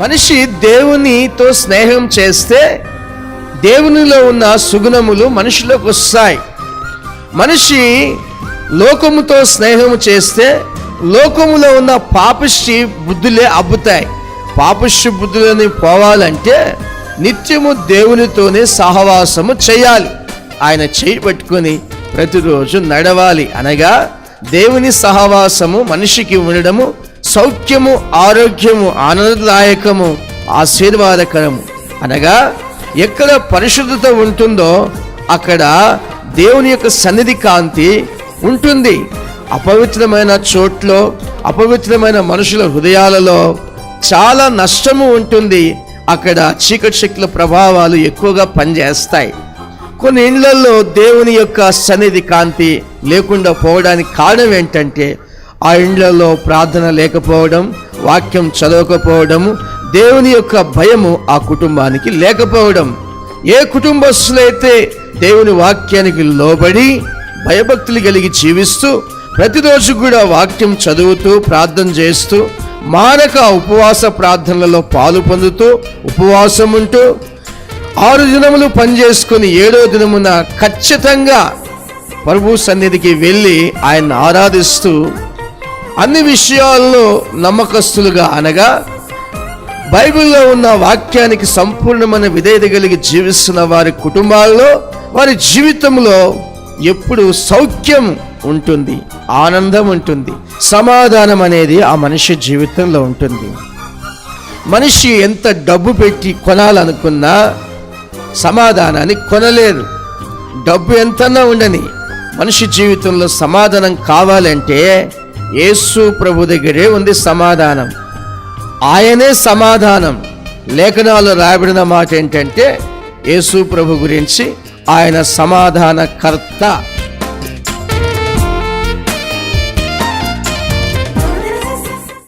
మనిషి దేవునితో స్నేహం చేస్తే దేవునిలో ఉన్న సుగుణములు మనిషిలోకి వస్తాయి. మనిషి లోకముతో స్నేహము చేస్తే లోకములో ఉన్న పాపిష్టి బుద్ధులే అబ్బుతాయి. పాపిష్టి బుద్ధులని పోవాలంటే నిత్యము దేవునితోనే సహవాసము చేయాలి. ఆయన చేయి పట్టుకొని ప్రతిరోజు నడవాలి అనగా దేవుని సహవాసము మనిషికి ఉండడము సౌఖ్యము ఆరోగ్యము ఆనందదాయకము ఆశీర్వాదకరము. అనగా ఎక్కడ పరిశుద్ధత ఉంటుందో అక్కడ దేవుని యొక్క సన్నిధి కాంతి ఉంటుంది. అపవిత్రమైన చోట్లో అపవిత్రమైన మనుషుల హృదయాలలో చాలా నష్టము ఉంటుంది. అక్కడ చీకటి శక్తుల ప్రభావాలు ఎక్కువగా పనిచేస్తాయి. కొన్ని ఇండ్లలో దేవుని యొక్క సన్నిధి కాంతి లేకుండా పోవడానికి కారణం ఏంటంటే ఆ ఇండ్లలో ప్రార్థన లేకపోవడం వాక్యం చదవకపోవడం దేవుని యొక్క భయము ఆ కుటుంబానికి లేకపోవడం. ఏ కుటుంబస్తులైతే దేవుని వాక్యానికి లోబడి భయభక్తులు కలిగి జీవిస్తూ ప్రతిరోజు కూడా వాక్యం చదువుతూ ప్రార్థన చేస్తూ మానక ఉపవాస ప్రార్థనలలో పాలు పొందుతూ ఉపవాసం ఉంటూ ఆరు దినములు పనిచేసుకుని ఏడో దినమున ఖచ్చితంగా ప్రభు సన్నిధికి వెళ్ళి ఆయన ఆరాధిస్తూ అన్ని విషయాల్లో నమ్మకస్తులుగా అనగా బైబిల్లో ఉన్న వాక్యానికి సంపూర్ణమైన విధేయత కలిగి జీవిస్తున్న వారి కుటుంబాల్లో వారి జీవితంలో ఎప్పుడు సౌఖ్యం ఉంటుంది ఆనందం ఉంటుంది సమాధానం అనేది ఆ మనిషి జీవితంలో ఉంటుంది. మనిషి ఎంత డబ్బు పెట్టి కొనాలనుకున్నా సమాధానాన్ని కొనలేరు. డబ్బు ఎంతన్నా ఉండని మనిషి జీవితంలో సమాధానం కావాలంటే యేసు ప్రభు దగ్గరే ఉంది సమాధానం. ఆయనే సమాధానం. లేఖనాలు రాయబడిన మాట ఏంటంటే యేసు ప్రభు గురించి ఆయన సమాధానకర్త.